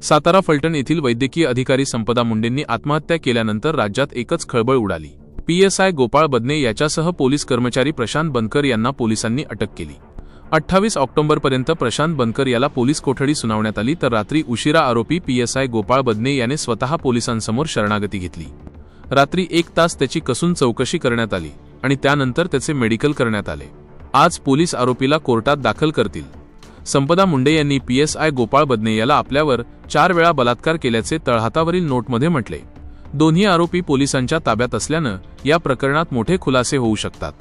सातारा फलटण येथील वैद्यकीय अधिकारी संपदा मुंडेंनी आत्महत्या केल्यानंतर राज्यात एकच खळबळ उडाली. पीएसआय गोपाळ बदने याच्यासह पोलीस कर्मचारी प्रशांत बनकर यांना पोलिसांनी अटक केली. अठ्ठावीस ऑक्टोबरपर्यंत प्रशांत बनकर याला पोलीस कोठडी सुनावण्यात आली तर रात्री उशिरा आरोपी पीएसआय गोपाळ बदने याने स्वतः पोलिसांसमोर शरणागती घेतली. रात्री एक तास त्याची कसून चौकशी करण्यात आली आणि त्यानंतर त्याचे मेडिकल करण्यात आले. आज पोलीस आरोपीला कोर्टात दाखल करतील. संपदा मुंडे यांनी पीएसआय गोपाळ बदने याला आपल्यावर चार वेळा बलात्कार केल्याचे तळहातावरील नोटमध्ये म्हटले. दोन्ही आरोपी पोलिसांच्या ताब्यात असल्यानं या प्रकरणात मोठे खुलासे होऊ शकतात.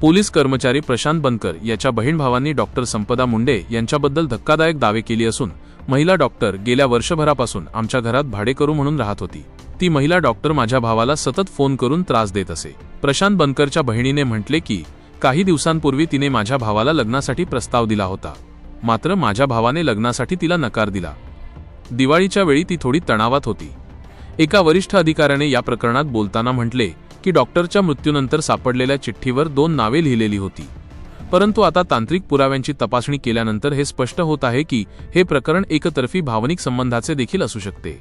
पोलीस कर्मचारी प्रशांत बनकर याच्या बहीण भावांनी डॉक्टर संपदा मुंडे यांच्याबद्दल धक्कादायक दावे केली असून महिला डॉक्टर गेल्या वर्षभरापासून आमच्या घरात भाडेकरू म्हणून राहत होती. ती महिला डॉक्टर माझ्या भावाला सतत फोन करून त्रास देत असे. प्रशांत बनकरच्या बहिणीने म्हटले की काही दिवसांपूर्वी तिने माझ्या भावाला लग्नासाठी प्रस्ताव दिला होता. मात्र माझ्या भावाने लग्नासाठी तिला नकार दिला. दिवाळीच्या वेळी ती थोडी तणावात होती. एका वरिष्ठ अधिकाऱ्याने या प्रकरणात बोलताना म्हटले की डॉक्टरच्या मृत्यूनंतर सापडलेल्या चिठ्ठीवर दोन नावे लिहिलेली होती. परंतु आता तांत्रिक पुराव्यांची तपासणी केल्यानंतर हे स्पष्ट होत आहे की हे प्रकरण एकतर्फी भावनिक संबंधाचे देखील असू शकते.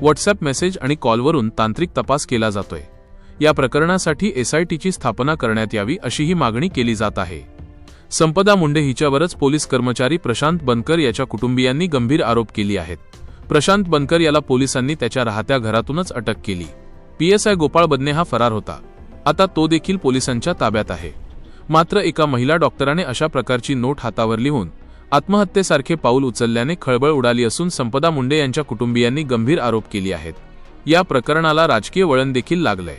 व्हॉट्सअप मेसेज आणि कॉलवरून तांत्रिक तपास केला जातोय. या प्रकरणासाठी एसआयटीची स्थापना करण्यात यावी अशीही मागणी केली जात आहे. संपदा मुंडे हिच्यावरच पोलीस कर्मचारी प्रशांत बनकर याच्या कुटुंबियांनी गंभीर आरोप केली आहेत. प्रशांत बनकर याला पोलिसांनी त्याच्या राहत्या घरातूनच अटक केली. पीएसआय गोपाळ बदने हा फरार होता. आता तो देखील पोलिसांच्या ताब्यात आहे. मात्र एका महिला डॉक्टराने अशा प्रकारची नोट हातावर लिहून आत्महत्येसारखे पाऊल उचलल्याने खळबळ उडाली असून संपदा मुंडे यांच्या कुटुंबियांनी गंभीर आरोप केली आहेत. या प्रकरणाला राजकीय वळण देखील लागलंय.